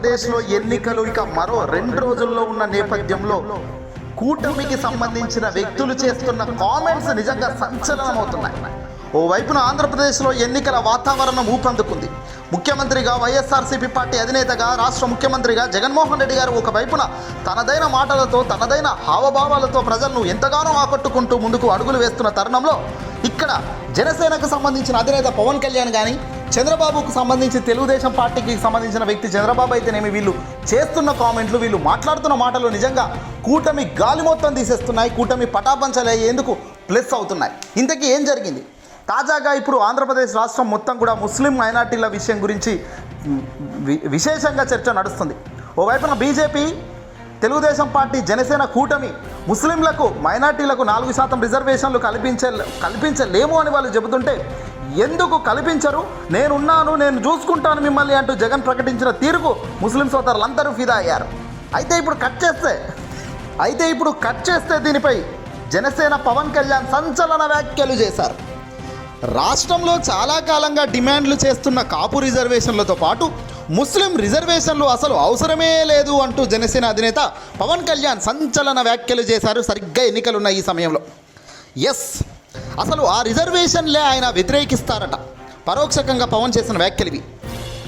ఆంధ్రప్రదేశ్లో ఎన్నికలు ఇక మరో రెండు రోజుల్లో ఉన్న నేపథ్యంలో కూటమికి సంబంధించిన వ్యక్తులు చేస్తున్న కామెంట్స్ నిజంగా సంచలనమవుతున్నాయి. ఓవైపున ఆంధ్రప్రదేశ్లో ఎన్నికల వాతావరణం ఊపందుకుంది. ముఖ్యమంత్రిగా వైఎస్ఆర్సీపీ పార్టీ అధినేతగా రాష్ట్ర ముఖ్యమంత్రిగా జగన్మోహన్ రెడ్డి గారు ఒకవైపున తనదైన మాటలతో తనదైన హావభావాలతో ప్రజలను ఎంతగానో ఆకట్టుకుంటూ ముందుకు అడుగులు వేస్తున్న తరుణంలో ఇక్కడ జనసేనకు సంబంధించిన అధినేత పవన్ కళ్యాణ్ కానీ చంద్రబాబుకు సంబంధించి తెలుగుదేశం పార్టీకి సంబంధించిన వ్యక్తి చంద్రబాబు అయితేనేమి? వీళ్ళు చేస్తున్న కామెంట్లు వీళ్ళు మాట్లాడుతున్న మాటలు నిజంగా కూటమి గాలి మొత్తం తీసేస్తున్నాయి కూటమి పటాపంచలయ్యేందుకు ప్లస్ అవుతున్నాయి? ఇంతకీ ఏం జరిగింది? తాజాగా ఇప్పుడు ఆంధ్రప్రదేశ్ రాష్ట్రం మొత్తం కూడా ముస్లిం మైనార్టీల విషయం గురించి వి- విశేషంగా చర్చ నడుస్తుంది. ఓవైపున బీజేపీ తెలుగుదేశం పార్టీ జనసేన కూటమి ముస్లింలకు మైనార్టీలకు నాలుగు శాతం రిజర్వేషన్లు కల్పించే కల్పించలేము అని వాళ్ళు చెబుతుంటే ఎందుకు కల్పించరు? నేనున్నాను నేను చూసుకుంటాను మిమ్మల్ని అంటూ జగన్ ప్రకటించిన తీరుకు ముస్లిం సోదరులందరూ ఫిదా అయ్యారు. అయితే ఇప్పుడు కట్ చేస్తే అయితే ఇప్పుడు కట్ చేస్తే దీనిపై జనసేన పవన్ కళ్యాణ్ సంచలన వ్యాఖ్యలు చేశారు. రాష్ట్రంలో చాలా కాలంగా డిమాండ్లు చేస్తున్న కాపు రిజర్వేషన్లతో పాటు ముస్లిం రిజర్వేషన్లు అసలు అవసరమే లేదు అంటూ జనసేన అధినేత పవన్ కళ్యాణ్ సంచలన వ్యాఖ్యలు చేశారు. సరిగ్గా ఎన్నికలున్న ఈ సమయంలో. ఎస్ అసలు ఆ రిజర్వేషన్లే ఆయన వ్యతిరేకిస్తారట. పరోక్షకంగా పవన్ చేసిన వ్యాఖ్యలు ఇవి.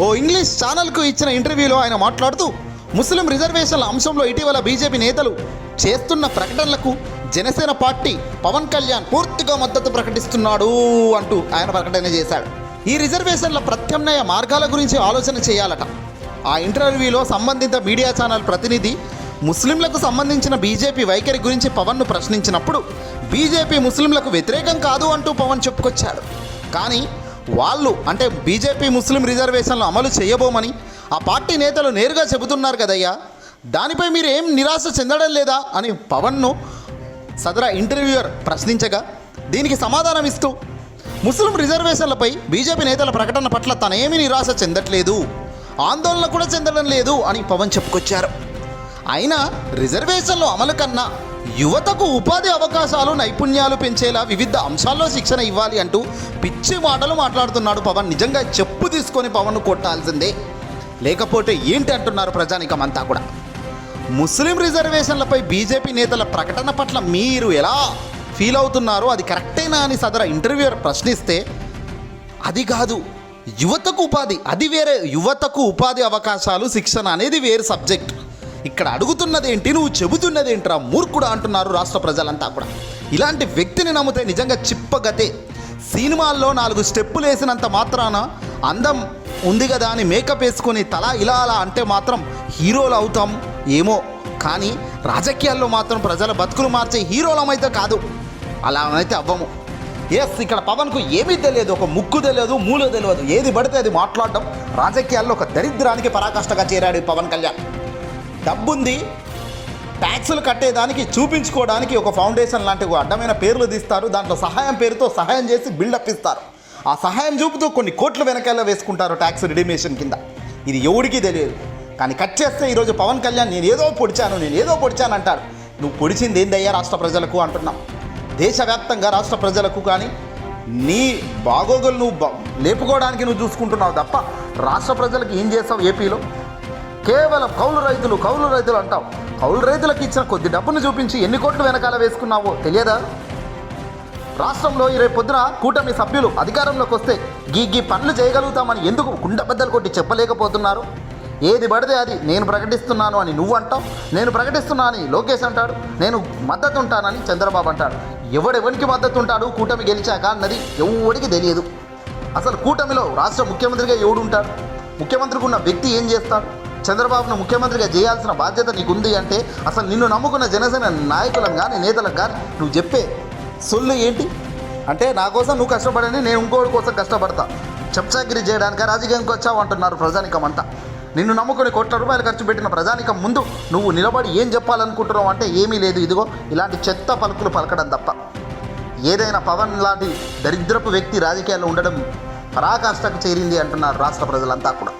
ఓ ఇంగ్లీష్ ఛానల్కు ఇచ్చిన ఇంటర్వ్యూలో ఆయన మాట్లాడుతూ ముస్లిం రిజర్వేషన్ల అంశంలో ఇటీవల బీజేపీ నేతలు చేస్తున్న ప్రకటనలకు జనసేన పార్టీ పవన్ కళ్యాణ్ పూర్తిగా మద్దతు ప్రకటిస్తున్నాడు అంటూ ఆయన ప్రకటన చేశాడు. ఈ రిజర్వేషన్ల ప్రత్యామ్నాయ మార్గాల గురించి ఆలోచన చేయాలట. ఆ ఇంటర్వ్యూలో సంబంధిత మీడియా ఛానల్ ప్రతినిధి ముస్లింలకు సంబంధించిన బీజేపీ వైఖరి గురించి పవన్ను ప్రశ్నించినప్పుడు బీజేపీ ముస్లింలకు వ్యతిరేకం కాదు అంటూ పవన్ చెప్పుకొచ్చాడు. కానీ వాళ్ళు అంటే బీజేపీ ముస్లిం రిజర్వేషన్లు అమలు చేయబోమని ఆ పార్టీ నేతలు నేరుగా చెబుతున్నారు కదయ్యా. దానిపై మీరు ఏం నిరాశ చెందడం లేదా అని పవన్ను సదర ఇంటర్వ్యూయర్ ప్రశ్నించగా దీనికి సమాధానం ఇస్తూ ముస్లిం రిజర్వేషన్లపై బీజేపీ నేతల ప్రకటన పట్ల తనేమీ నిరాశ చెందట్లేదు. ఆందోళన కూడా చెందడం లేదు అని పవన్ చెప్పుకొచ్చారు. అయినా రిజర్వేషన్లు అమలు కన్నా యువతకు ఉపాధి అవకాశాలు నైపుణ్యాలు పెంచేలా వివిధ అంశాల్లో శిక్షణ ఇవ్వాలి అంటూ పిచ్చి మాటలు మాట్లాడుతున్నాడు పవన్. నిజంగా చెప్పు తీసుకొని పవన్ను కొట్టాల్సిందే. లేకపోతే ఏంటి అంటున్నారు ప్రజానికం అంతా కూడా. ముస్లిం రిజర్వేషన్లపై బీజేపీ నేతల ప్రకటన పట్ల మీరు ఎలా ఫీల్ అవుతున్నారో అది కరెక్టేనా అని సదర ఇంటర్వ్యూయర్ ప్రశ్నిస్తే అది కాదు యువతకు ఉపాధి అది వేరే యువతకు ఉపాధి అవకాశాలు శిక్షణ అనేది వేరే సబ్జెక్ట్. ఇక్కడ అడుగుతున్నది ఏంటి నువ్వు చెబుతున్నది ఏంట్రా మూర్ఖుడు అంటున్నారు రాష్ట్ర ప్రజలంతా కూడా. ఇలాంటి వ్యక్తిని నమ్మితే నిజంగా చిప్పగతే. సినిమాల్లో నాలుగు స్టెప్పులు వేసినంత మాత్రాన అందం ఉంది కదా అని మేకప్ వేసుకొని తల ఇలా అలా అంటే మాత్రం హీరోలు అవుతాం ఏమో. కానీ రాజకీయాల్లో మాత్రం ప్రజల బతుకులు మార్చే హీరోలమైతే కాదు. అలా అయితే అవ్వము. ఎస్ ఇక్కడ పవన్కు ఏమీ తెలియదు ఒక ముక్కు తెలియదు మూలు తెలియదు. ఏది పడితే అది మాట్లాడడం. రాజకీయాల్లో ఒక దరిద్రానికి పరాకాష్ఠగా చేరాడు పవన్ కళ్యాణ్. డబ్బుంది ట్యాక్సులు కట్టేదానికి చూపించుకోవడానికి ఒక ఫౌండేషన్ లాంటి ఒక అడ్డమైన పేర్లు తీస్తారు. దాంట్లో సహాయం పేరుతో సహాయం చేసి బిల్డప్ ఇస్తారు. ఆ సహాయం చూపుతూ కొన్ని కోట్లు వెనకాల వేసుకుంటారు ట్యాక్స్ రిడిమేషన్ కింద. ఇది ఎవడికి తెలియదు. కానీ కట్ చేస్తే ఈరోజు పవన్ కళ్యాణ్ నేను ఏదో పొడిచాను నేను ఏదో పొడిచాను అంటాడు. నువ్వు పొడిచింది ఏందయ్యా రాష్ట్ర ప్రజలకు? అంటున్నాం. దేశవ్యాప్తంగా రాష్ట్ర ప్రజలకు కానీ నీ బాగోగులు నువ్వు లేపుకోవడానికి నువ్వు చూసుకుంటున్నావు తప్ప రాష్ట్ర ప్రజలకు ఏం చేస్తావు ఏపీలో? కేవలం కౌలు రైతులు కౌలు రైతులు అంటావు. కౌలు రైతులకు ఇచ్చిన కొద్ది డబ్బును చూపించి ఎన్ని కోట్లు వెనకాల వేసుకున్నావో తెలియదా? రాష్ట్రంలో ఈ రేపు పొద్దున కూటమి సభ్యులు అధికారంలోకి వస్తే గీ గీ పనులు చేయగలుగుతామని ఎందుకు గుండెబద్దలు కొట్టి చెప్పలేకపోతున్నారు? ఏది పడితే అది నేను ప్రకటిస్తున్నాను అని నువ్వు అంటావు నేను ప్రకటిస్తున్నా అని లోకేష్ అంటాడు నేను మద్దతు ఉంటానని చంద్రబాబు అంటాడు. ఎవడెవరికి మద్దతు ఉంటాడు కూటమి గెలిచాక అన్నది ఎవడికి తెలియదు. అసలు కూటమిలో రాష్ట్ర ముఖ్యమంత్రిగా ఎవడు ఉంటాడు ముఖ్యమంత్రికి ఉన్న వ్యక్తి ఏం చేస్తాడు? చంద్రబాబును ముఖ్యమంత్రిగా చేయాల్సిన బాధ్యత నీకుంది అంటే అసలు నిన్ను నమ్ముకున్న జనసేన నాయకులకు కానీ నేతలకు కానీ నువ్వు చెప్పే సొల్లు ఏంటి? అంటే నా కోసం నువ్వు కష్టపడని నేను ఇంకోటి కోసం కష్టపడతా. చెప్చాగిరి చేయడానికి రాజకీయంకి వచ్చావు అంటున్నారు ప్రజానికం నిన్ను నమ్ముకుని కోట్ల రూపాయలు ఖర్చు పెట్టిన ప్రజానికం ముందు నువ్వు నిలబడి ఏం చెప్పాలనుకుంటున్నావు అంటే ఏమీ లేదు. ఇదిగో ఇలాంటి చెత్త పలుకులు పలకడం తప్ప. ఏదైనా పవన్ లాంటి దరిద్రపు వ్యక్తి రాజకీయాల్లో ఉండడం పరాకాష్ఠకు చేరింది అంటున్నారు రాష్ట్ర ప్రజలంతా కూడా.